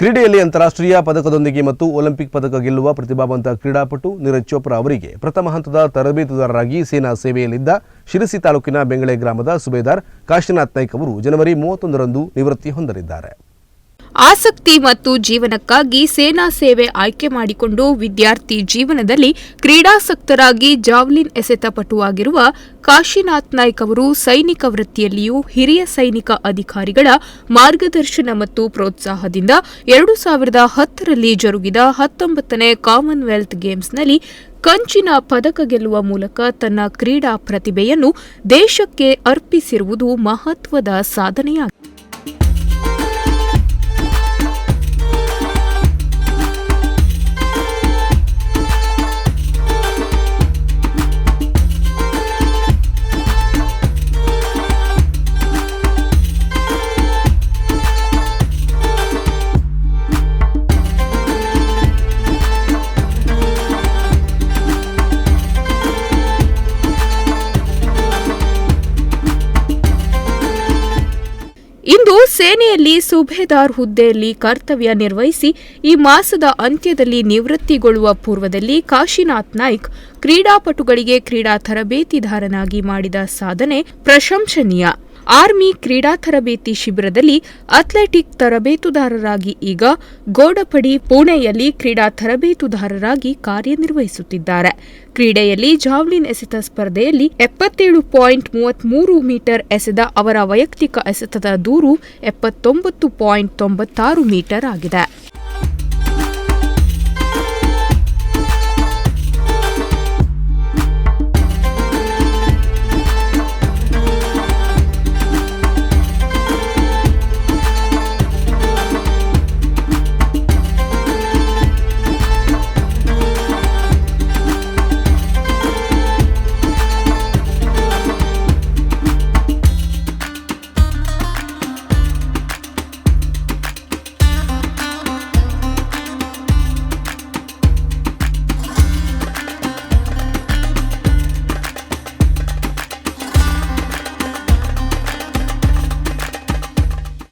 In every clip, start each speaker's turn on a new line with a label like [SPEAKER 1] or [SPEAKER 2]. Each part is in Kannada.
[SPEAKER 1] ಕ್ರೀಡೆಯಲ್ಲಿ ಅಂತಾರಾಷ್ಟ್ರೀಯ ಪದಕದೊಂದಿಗೆ ಮತ್ತು ಒಲಿಂಪಿಕ್ ಪದಕ ಗೆಲ್ಲುವ ಪ್ರತಿಭಾವಂತ ಕ್ರೀಡಾಪಟು ನೀರಜ್ ಚೋಪ್ರಾ ಅವರಿಗೆ ಪ್ರಥಮ ಹಂತದ ತರಬೇತುದಾರರಾಗಿ ಸೇನಾ ಸೇವೆಯಲ್ಲಿದ್ದ ಶಿರಸಿ ತಾಲೂಕಿನ ಬೆಂಗಳೆ ಗ್ರಾಮದ ಸುಬೇದಾರ್ ಕಾಶಿನಾಥ್ ನಾಯ್ಕ್ ಅವರು ಜನವರಿ ಮೂವತ್ತೊಂದರಂದು ನಿವೃತ್ತಿ ಹೊಂದಲಿದ್ದಾರೆ.
[SPEAKER 2] ಆಸಕ್ತಿ ಮತ್ತು ಜೀವನಕ್ಕಾಗಿ ಸೇನಾ ಸೇವೆ ಆಯ್ಕೆ ಮಾಡಿಕೊಂಡು ವಿದ್ಯಾರ್ಥಿ ಜೀವನದಲ್ಲಿ ಕ್ರೀಡಾಸಕ್ತರಾಗಿ ಜಾವ್ಲಿನ್ ಎಸೆತ ಪಟುವಾಗಿರುವ ಕಾಶಿನಾಥ್ ನಾಯ್ಕ್ ಅವರು ಸೈನಿಕ ವೃತ್ತಿಯಲ್ಲಿಯೂ ಹಿರಿಯ ಸೈನಿಕ ಅಧಿಕಾರಿಗಳ ಮಾರ್ಗದರ್ಶನ ಮತ್ತು ಪ್ರೋತ್ಸಾಹದಿಂದ ಎರಡು ಸಾವಿರದ ಹತ್ತರಲ್ಲಿ ಜರುಗಿದ ಹತ್ತೊಂಬತ್ತನೇ ಕಾಮನ್ವೆಲ್ತ್ ಗೇಮ್ಸ್ನಲ್ಲಿ ಕಂಚಿನ ಪದಕ ಗೆಲ್ಲುವ ಮೂಲಕ ತನ್ನ ಕ್ರೀಡಾ ಪ್ರತಿಭೆಯನ್ನು ದೇಶಕ್ಕೆ ಅರ್ಪಿಸಿರುವುದು ಮಹತ್ವದ ಸಾಧನೆಯಾಗಿದೆ. ಇಂದು ಸೇನೆಯಲ್ಲಿ ಸುಬೇದಾರ್ ಹುದ್ದೆಯಲ್ಲಿ ಕರ್ತವ್ಯ ನಿರ್ವಹಿಸಿ ಈ ಮಾಸದ ಅಂತ್ಯದಲ್ಲಿ ನಿವೃತ್ತಿಗೊಳ್ಳುವ ಪೂರ್ವದಲ್ಲಿ ಕಾಶಿನಾಥ್ ನಾಯ್ಕ್ ಕ್ರೀಡಾಪಟುಗಳಿಗೆ ಕ್ರೀಡಾ ತರಬೇತಿದಾರನಾಗಿ ಮಾಡಿದ ಸಾಧನೆ ಪ್ರಶಂಸನೀಯ. ಆರ್ಮಿ ಕ್ರೀಡಾ ತರಬೇತಿ ಶಿಬಿರದಲ್ಲಿ ಅಥ್ಲೆಟಿಕ್ ತರಬೇತುದಾರರಾಗಿ ಈಗ ಗೋಡಪಡಿ ಪುಣೆಯಲ್ಲಿ ಕ್ರೀಡಾ ತರಬೇತುದಾರರಾಗಿ ಕಾರ್ಯನಿರ್ವಹಿಸುತ್ತಿದ್ದಾರೆ. ಕ್ರೀಡೆಯಲ್ಲಿ ಜಾವ್ಲಿನ್ ಎಸೆತ ಸ್ಪರ್ಧೆಯಲ್ಲಿ ಎಪ್ಪತ್ತೇಳು ಪಾಯಿಂಟ್ ಮೂವತ್ಮೂರು ಮೀಟರ್ ಎಸೆದ ಅವರ ವೈಯಕ್ತಿಕ ಎಸೆತದ ದೂರು ಎಪ್ಪತ್ತೊಂಬತ್ತು ಪಾಯಿಂಟ್ ತೊಂಬತ್ತಾರು ಮೀಟರ್ ಆಗಿದೆ.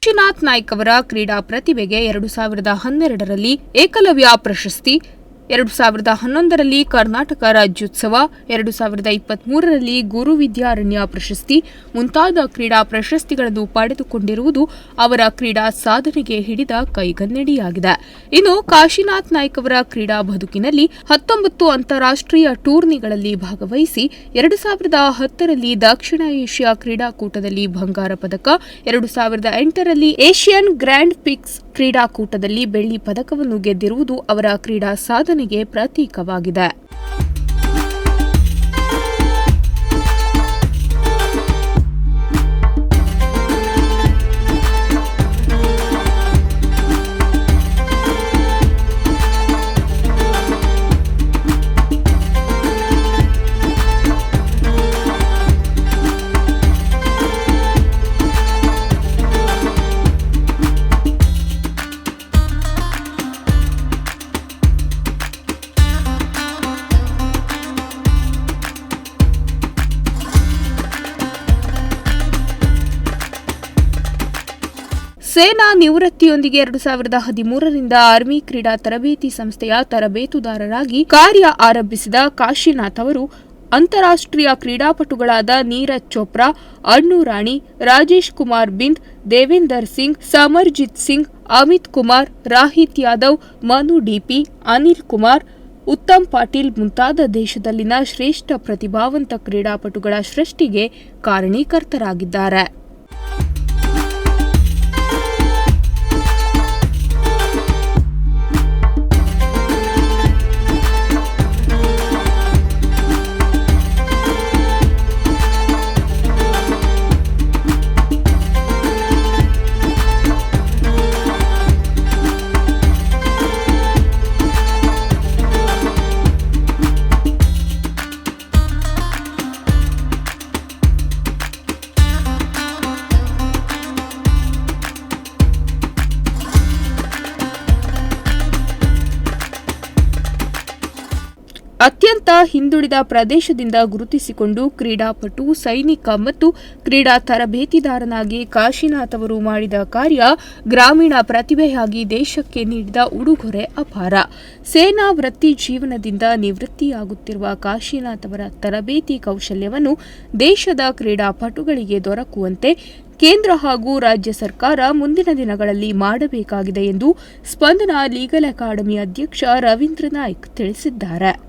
[SPEAKER 2] ಕಾಶಿನಾಥ್ ನಾಯ್ಕ್ ಅವರ ಕ್ರೀಡಾ ಪ್ರತಿಭೆಗೆ ಎರಡು ಸಾವಿರದ ಹನ್ನೆರಡರಲ್ಲಿ ಏಕಲವ್ಯ ಪ್ರಶಸ್ತಿ ಎರಡು ಸಾವಿರದ ಹನ್ನೊಂದರಲ್ಲಿ ಕರ್ನಾಟಕ ರಾಜ್ಯೋತ್ಸವ, ಎರಡು ಸಾವಿರದ ಇಪ್ಪತ್ಮೂರರಲ್ಲಿ ಗುರು ವಿದ್ಯಾರಣ್ಯ ಪ್ರಶಸ್ತಿ ಮುಂತಾದ ಕ್ರೀಡಾ ಪ್ರಶಸ್ತಿಗಳನ್ನು ಪಡೆದುಕೊಂಡಿರುವುದು ಅವರ ಕ್ರೀಡಾ ಸಾಧನೆಗೆ ಹಿಡಿದ ಕೈಗನ್ನಡಿಯಾಗಿದೆ. ಇನ್ನು ಕಾಶಿನಾಥ್ ನಾಯ್ಕ್ ಅವರ ಕ್ರೀಡಾ ಬದುಕಿನಲ್ಲಿ ಹತ್ತೊಂಬತ್ತು ಅಂತಾರಾಷ್ಟ್ರೀಯ ಟೂರ್ನಿಗಳಲ್ಲಿ ಭಾಗವಹಿಸಿ ಎರಡು ಸಾವಿರದ ಹತ್ತರಲ್ಲಿ ದಕ್ಷಿಣ ಏಷ್ಯಾ ಕ್ರೀಡಾಕೂಟದಲ್ಲಿ ಬಂಗಾರ ಪದಕ, ಎರಡು ಸಾವಿರದ ಎಂಟರಲ್ಲಿ ಏಷ್ಯನ್ ಗ್ರ್ಯಾಂಡ್ ಪಿಕ್ಸ್ ಕ್ರೀಡಾಕೂಟದಲ್ಲಿ ಬೆಳ್ಳಿ ಪದಕವನ್ನು ಗೆದ್ದಿರುವುದು ಅವರ ಕ್ರೀಡಾ ಸಾಧನೆಗೆ ಪ್ರತೀಕವಾಗಿದೆ. ಸೇನಾ ನಿವೃತ್ತಿಯೊಂದಿಗೆ ಎರಡು ಸಾವಿರದ ಹದಿಮೂರರಿಂದ ಆರ್ಮಿ ಕ್ರೀಡಾ ತರಬೇತಿ ಸಂಸ್ಥೆಯ ತರಬೇತುದಾರರಾಗಿ ಕಾರ್ಯ ಆರಂಭಿಸಿದ ಕಾಶಿನಾಥ್ ಅವರು ಅಂತಾರಾಷ್ಟ್ರೀಯ ಕ್ರೀಡಾಪಟುಗಳಾದ ನೀರಜ್ ಚೋಪ್ರಾ, ಅಣ್ಣು ರಾಣಿ, ರಾಜೇಶ್ ಕುಮಾರ್ ಬಿಂದ್, ದೇವೇಂದರ್ ಸಿಂಗ್, ಸಮರ್ಜಿತ್ ಸಿಂಗ್, ಅಮಿತ್ ಕುಮಾರ್, ರಾಹಿತ್ ಯಾದವ್, ಮನು ಡಿಪಿ, ಅನಿಲ್ ಕುಮಾರ್, ಉತ್ತಮ್ ಪಾಟೀಲ್ ಮುಂತಾದ ದೇಶದಲ್ಲಿನ ಶ್ರೇಷ್ಠ ಪ್ರತಿಭಾವಂತ ಕ್ರೀಡಾಪಟುಗಳ ಸೃಷ್ಟಿಗೆ ಕಾರಣೀಕರ್ತರಾಗಿದ್ದಾರೆ. ಅತ್ಯಂತ ಹಿಂದುಳಿದ ಪ್ರದೇಶದಿಂದ ಗುರುತಿಸಿಕೊಂಡು ಕ್ರೀಡಾಪಟು, ಸೈನಿಕ ಮತ್ತು ಕ್ರೀಡಾ ತರಬೇತಿದಾರನಾಗಿ ಕಾಶಿನಾಥ್ ಅವರು ಮಾಡಿದ ಕಾರ್ಯ ಗ್ರಾಮೀಣ ಪ್ರತಿಭೆಯಾಗಿ ದೇಶಕ್ಕೆ ನೀಡಿದ ಉಡುಗೊರೆ ಅಪಾರ. ಸೇನಾ ವೃತ್ತಿ ಜೀವನದಿಂದ ನಿವೃತ್ತಿಯಾಗುತ್ತಿರುವ ಕಾಶಿನಾಥ್ ಅವರ ತರಬೇತಿ ಕೌಶಲ್ಯವನ್ನು ದೇಶದ ಕ್ರೀಡಾಪಟುಗಳಿಗೆ ದೊರಕುವಂತೆ ಕೇಂದ್ರ ಹಾಗೂ ರಾಜ್ಯ ಸರ್ಕಾರ ಮುಂದಿನ ದಿನಗಳಲ್ಲಿ ಮಾಡಬೇಕಾಗಿದೆ ಎಂದು ಸ್ಪಂದನ ಲೀಗಲ್ ಅಕಾಡೆಮಿ ಅಧ್ಯಕ್ಷ ರವೀಂದ್ರ ನಾಯ್ಕ್ ತಿಳಿಸಿದ್ದಾರೆ.